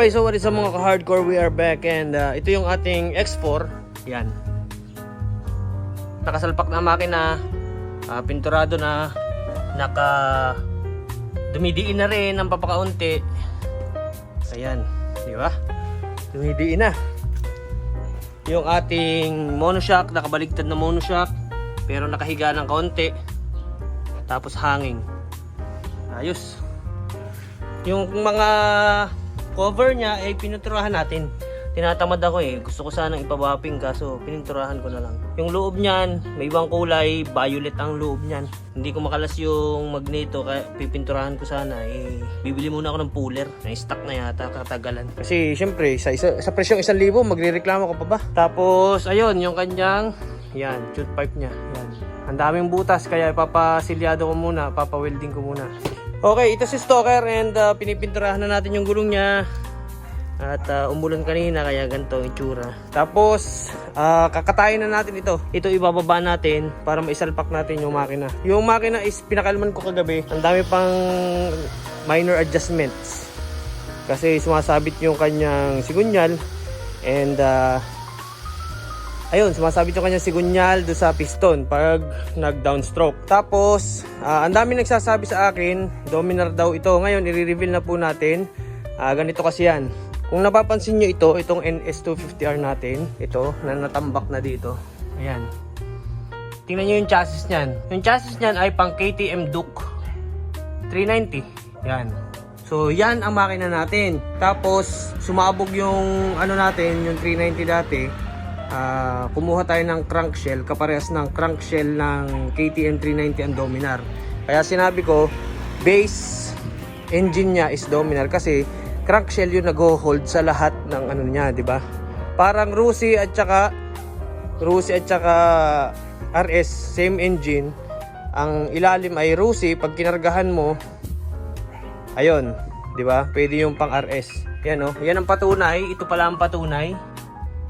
Okay, so what is sa mga ka-hardcore, we are back and uh, ito yung ating X4. Yan. Nakasalpak na makina, ah, pinturado na, naka dumidiin na rin ng papakaunti. Ayan, di ba? Dumidiin na. Yung ating monoshock, nakabaligtad na monoshock, pero nakahiga ng kaunti. Tapos hanging. Ayos. Yung mga cover niya ay pinuturahan natin. Tinatamad ako eh. Gusto ko sanang ipawapping kaso pininturahan ko na lang. Yung loob niyan, may ibang kulay, violet ang loob niyan. Hindi ko makalas yung magneto kaya pipinturahan ko sana eh. Bibili muna ako ng puller. Na-stock na yata katagalan. Kasi syempre sa, isa, sa presyong 1,000 magrereklamo ka pa ba? Tapos ayun, yung kanyang yan, tooth pipe niya. Yan. Ang daming butas kaya papasilyado ko muna, papawelding ko muna. Okay, ito si Stalker and uh, pinipinturahan na natin yung gulong niya. At uh, umulan kanina kaya ganito ang itsura. Tapos uh, kakatayin na natin ito. Ito ibababa natin para maisalpak natin yung makina. Yung makina is pinakalman ko kagabi. Ang dami pang minor adjustments. Kasi sumasabit yung kanyang sigunyal and uh, ayun, sumasabit yung kanyang sigunyal do sa piston pag nag downstroke. Tapos, ah, ang dami nagsasabi sa akin, Dominar daw ito. Ngayon, i-reveal na po natin. Ah, ganito kasi yan. Kung napapansin nyo ito, itong NS250R natin, ito, na natambak na dito. Ayan. Tingnan nyo yung chassis niyan. Yung chassis niyan ay pang KTM Duke 390. Yan. So, yan ang makina natin. Tapos, sumabog yung ano natin, yung 390 dati. Ah, kumuha tayo ng crankshell, kaparehas ng crankshell ng KTM 390 ang Dominar. Kaya sinabi ko, base engine niya is Dominar kasi crankshell yung nag-hold sa lahat ng ano niya, di ba? Parang Rusi at saka Rusi at saka RS, same engine. Ang ilalim ay Rusi, pag kinargahan mo, ayun, di ba? Pwede yung pang RS. Yan oh, yan ang patunay, ito pala ang patunay.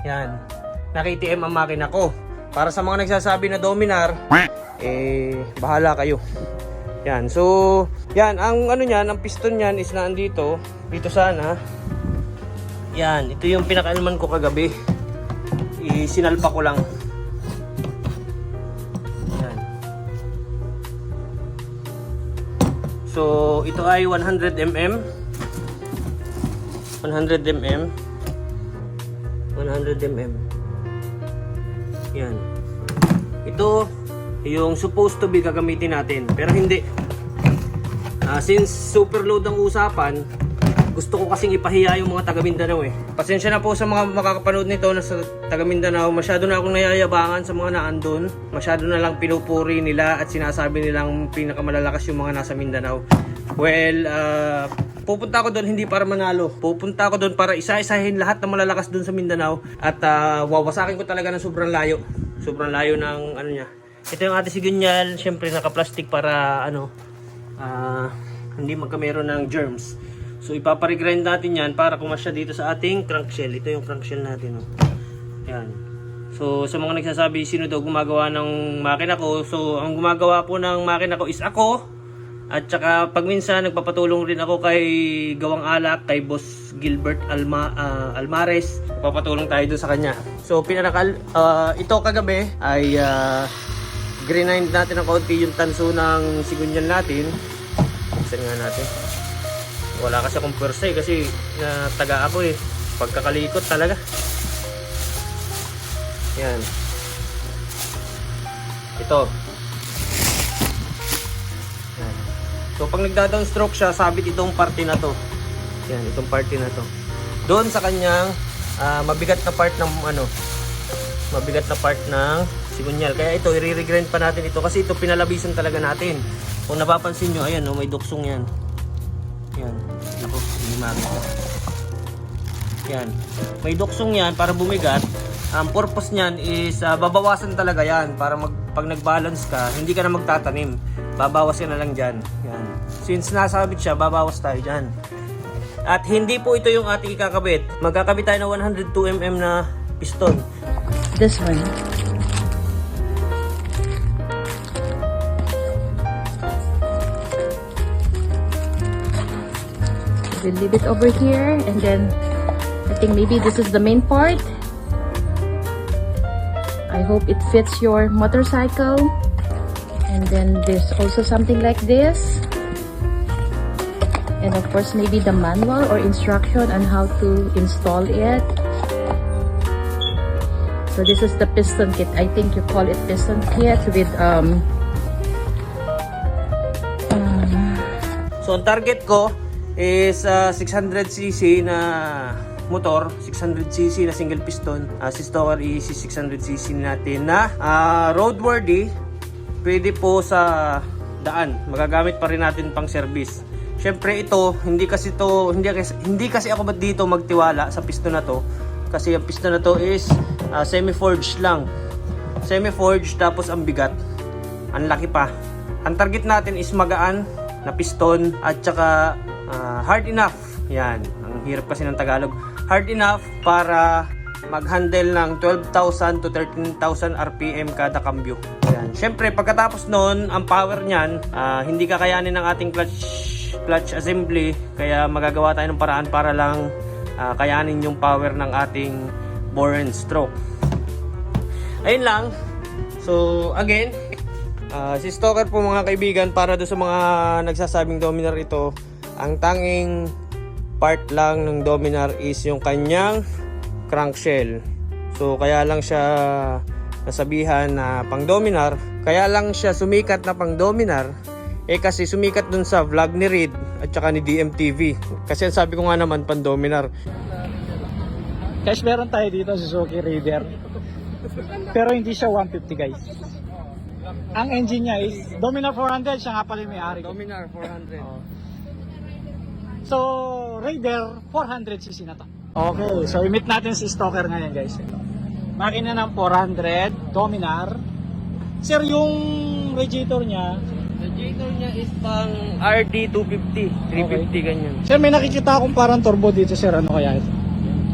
Yan. Na KTM ang makina ko. Para sa mga nagsasabi na Dominar, eh, bahala kayo. Yan, so, yan, ang ano niyan, ang piston niyan is naandito, dito sana. Yan, ito yung pinakaalman ko kagabi. Isinalpa ko lang. Yan. So, ito ay 100 mm. 100 mm. 100 mm. Yan. Ito, yung supposed to be gagamitin natin. Pero hindi. Ah, since super load ang usapan, gusto ko kasing ipahiya yung mga taga Mindanao eh. Pasensya na po sa mga makakapanood nito na sa taga Mindanao. Masyado na akong nayayabangan sa mga naandun. Masyado na lang pinupuri nila at sinasabi nilang pinakamalalakas yung mga nasa Mindanao. Well, ah, pupunta ako doon hindi para manalo. Pupunta ako doon para isa-isahin lahat ng malalakas doon sa Mindanao at ah, wawasakin ko talaga ng sobrang layo. Sobrang layo ng ano niya. Ito yung ating sigunyal, syempre naka-plastic para ano, ah, hindi magkamero ng germs. So ipapare-grind natin yan para kumasya dito sa ating crankshell. Ito yung crankshell natin. Oh. Yan. So sa mga nagsasabi sino daw gumagawa ng makina ko. So ang gumagawa po ng makina ko is ako. At saka pag minsan nagpapatulong rin ako kay Gawang Alak, kay Boss Gilbert Alma, ah, Almares. Papatulong tayo doon sa kanya. So pinakal ah, ito kagabi ay uh, grind natin ng konti yung tanso ng sigunyal natin. Buksan nga natin. Wala kasi akong pwersa eh kasi na taga ako eh. Pagkakalikot talaga. Yan. Ito. So pag nagda-down stroke siya, sabit itong parte na to. Yan, itong parte na to. Doon sa kanyang ah, mabigat na part ng ano, mabigat na part ng sigunyal. Kaya ito, i-regrind pa natin ito kasi ito pinalabisan talaga natin. Kung napapansin nyo, ayan, oh, may duksong yan. Yan. Ako, hindi makita. Yan. May duksong yan para bumigat. Ang purpose niyan is ah, babawasan talaga yan para mag, pag nag-balance ka, hindi ka na magtatanim. Babawas ka na lang dyan. Yan. Since nasabit siya, babawas tayo dyan. At hindi po ito yung ating ikakabit. Magkakabit tayo ng 102mm na piston. This one. we'll leave it over here and then I think maybe this is the main part. I hope it fits your motorcycle. And then there's also something like this. And of course, maybe the manual or instruction on how to install it. So this is the piston kit. I think you call it piston kit with um So target ko is ah, 600cc na motor, 600cc na single piston. Ah, si Stalker is 600cc natin na ah, roadworthy. Pwede po sa daan. Magagamit pa rin natin pang service. Syempre ito, hindi kasi to hindi kasi, hindi kasi ako ba't dito magtiwala sa piston na to. Kasi ang piston na to is ah, semi-forged lang. Semi-forged tapos ang bigat. Ang laki pa. Ang target natin is magaan na piston at saka ah, hard enough. Yan. Ang hirap kasi ng Tagalog. Hard enough para mag-handle ng 12,000 to 13,000 RPM kada cambio. Yan. Siyempre, pagkatapos nun, ang power niyan, ah, hindi kakayanin ng ating clutch clutch assembly. Kaya magagawa tayo ng paraan para lang ah, kayanin yung power ng ating bore and stroke. Ayun lang. So, again, ah, si Stalker po mga kaibigan, para do sa mga nagsasabing Dominar ito, ang tanging part lang ng Dominar is yung kanyang crankshell. So, kaya lang siya nasabihan na pang Dominar. Kaya lang siya sumikat na pang Dominar. Eh kasi sumikat dun sa vlog ni Reed at saka ni DMTV. Kasi ang sabi ko nga naman pang Dominar. Guys, meron tayo dito Suzuki Raider. Pero hindi siya 150 guys. Ang engine niya is Dominar 400, siya nga pala yung may-ari. Dominar 400. So, Raider 400cc na to. Okay, so i-meet natin si Stalker ngayon guys. Makina ng 400, Dominar. Sir, yung radiator niya, Radiator niya is pang RD250, 350 ganyan. Sir, may nakikita akong parang turbo dito sir, ano kaya ito?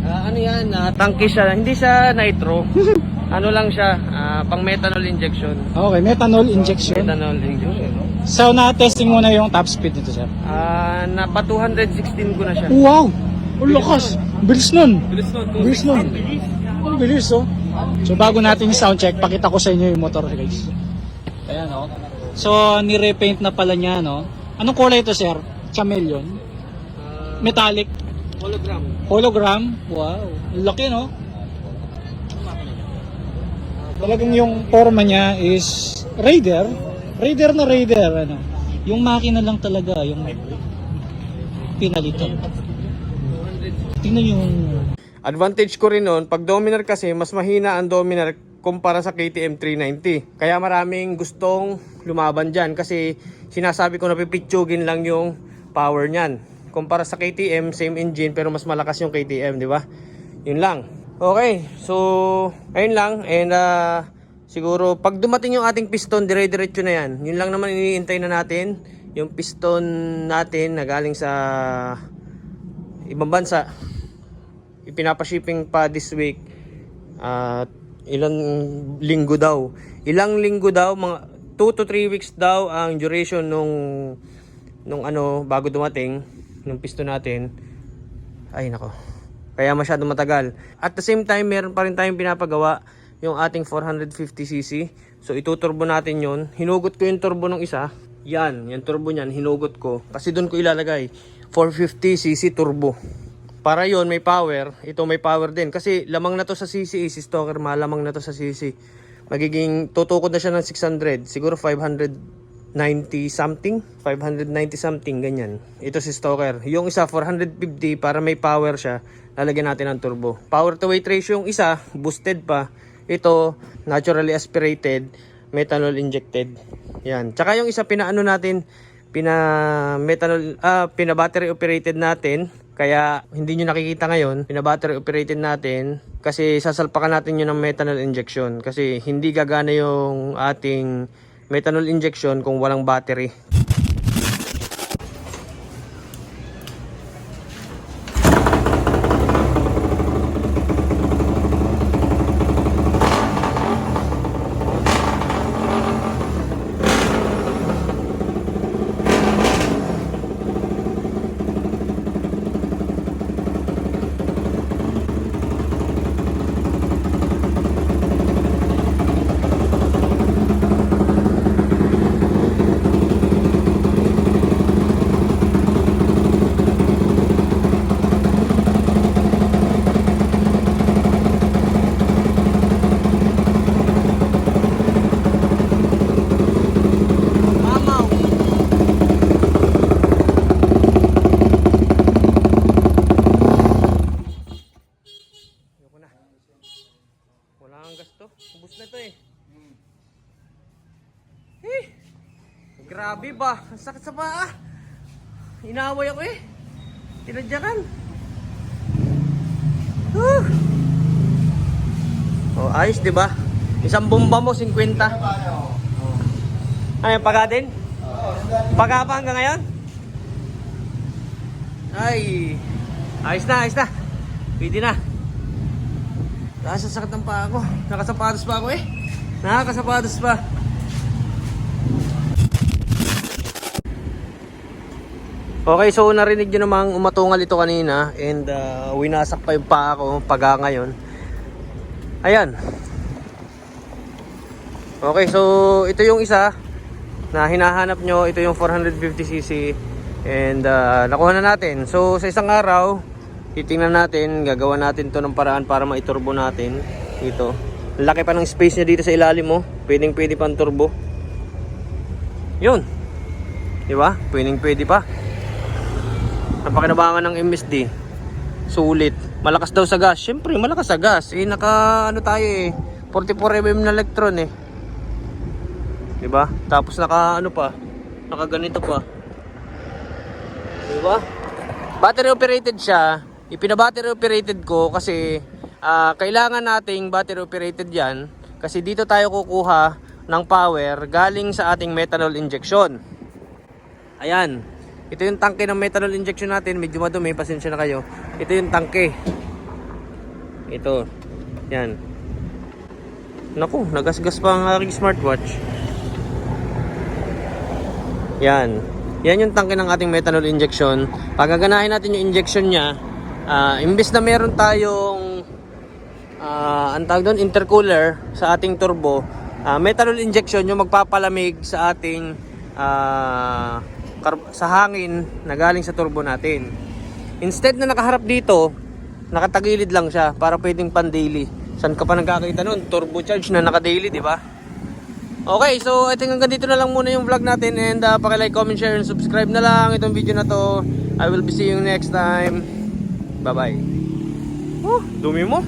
Ah, ano yan, ah, tangke siya, hindi siya nitro. ano lang siya, ah, pang methanol injection. Okay, methanol injection. Methanol injection. So, na-testing mo na yung top speed nito sir. Ah, napa 216 ko na siya. Wow! Ang lakas! Bilis nun! Bilis nun, Bilis nun! Ang bilis oh! So bago natin yung sound check, pakita ko sa inyo yung motor guys. Ayan oh. So ni-repaint na pala niya no. Anong kulay ito sir? Chameleon? Ah, Metallic? hologram. Hologram? Wow! Ang laki no? Talagang yung forma niya is Raider. Raider na Raider ano. Yung makina lang talaga yung pinalitan. Tingnan yung Advantage ko rin nun, pag Dominar kasi, mas mahina ang Dominar kumpara sa KTM 390. Kaya maraming gustong lumaban dyan kasi sinasabi ko napipitsugin lang yung power niyan. Kumpara sa KTM, same engine pero mas malakas yung KTM, di ba? Yun lang. Okay, so ayun lang and ah, siguro pag dumating yung ating piston, dire-diretso na yan. Yun lang naman iniintay na natin. Yung piston natin na galing sa ibang bansa ipinapa-shipping pa this week. At ilang linggo daw. Ilang linggo daw mga 2 to 3 weeks daw ang duration nung nung ano bago dumating nung piston natin. Ay nako. Kaya masyado matagal. At the same time meron pa rin tayong pinapagawa yung ating 450cc so ituturbo natin yon hinugot ko yung turbo ng isa yan yung turbo niyan hinugot ko kasi doon ko ilalagay 450cc turbo para yon may power, ito may power din. Kasi lamang na to sa CC, si Stalker malamang na to sa CC. Magiging tutukod na siya ng 600, siguro 590 something, 590 something, ganyan. Ito si Stalker. Yung isa 450 para may power siya, lalagyan natin ng turbo. Power to weight ratio yung isa, boosted pa. Ito, naturally aspirated, methanol injected. Yan. Tsaka yung isa pinaano natin, pina methanol ah pina battery operated natin kaya hindi nyo nakikita ngayon pina battery operated natin kasi sasalpakan natin yun ng methanol injection kasi hindi gagana yung ating methanol injection kung walang battery Wala kang gasto. Ubus na to eh. Eh! Grabe ba? Ang sakit sa paa. Inaway ako eh. Tinadyakan. Huh. Oh, ayos 'di ba? Isang bomba mo 50. Ano, paga din? Paga pa hanggang ngayon? Ay. Ayos na, ayos na. Pwede na. Nasa sakit ng paa ko. Nakasapatos pa ako eh. Nakakasapatos pa. Okay, so narinig nyo namang umatungal ito kanina and uh, winasak pa yung paa ko paga ngayon. Ayan. Okay, so ito yung isa na hinahanap nyo. Ito yung 450cc and uh, nakuha na natin. So sa isang araw, titingnan natin, gagawa natin to ng paraan para maiturbo natin dito. Laki pa ng space niya dito sa ilalim mo. Pwedeng pwede pang turbo. Yun. Di ba? Pwedeng pwede pa. Napakinabangan ng MSD. Sulit. Malakas daw sa gas. Siyempre, malakas sa gas. Eh, naka, ano tayo eh. 44mm na electron eh. Diba? Tapos naka, ano pa. Naka ganito pa. Diba? Battery operated siya. Ipina-battery operated ko kasi ah, kailangan nating battery operated yan. Kasi dito tayo kukuha ng power galing sa ating methanol injection. Ayan. Ito yung tangke ng methanol injection natin. Medyo madumi. Pasensya na kayo. Ito yung tangke. Ito. Yan. Naku, nagasgas pa ang aking smartwatch. Yan. Yan yung tangke ng ating methanol injection. Pagaganahin natin yung injection niya, ah, imbes na meron tayong ah, ang tawag doon, intercooler sa ating turbo, ah, methanol injection yung magpapalamig sa ating kar- sa hangin na galing sa turbo natin. Instead na nakaharap dito, nakatagilid lang siya para pwedeng pan daily. Saan ka pa nagkakita nun? Turbocharge na naka-daily, di ba? Okay, so I think hanggang dito na lang muna yung vlog natin and uh, paki-like, comment, share, and subscribe na lang itong video na to. I will be seeing you next time. Bye-bye. Oh, dumi mo.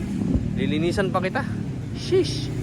Lilinisan pa kita. Sheesh.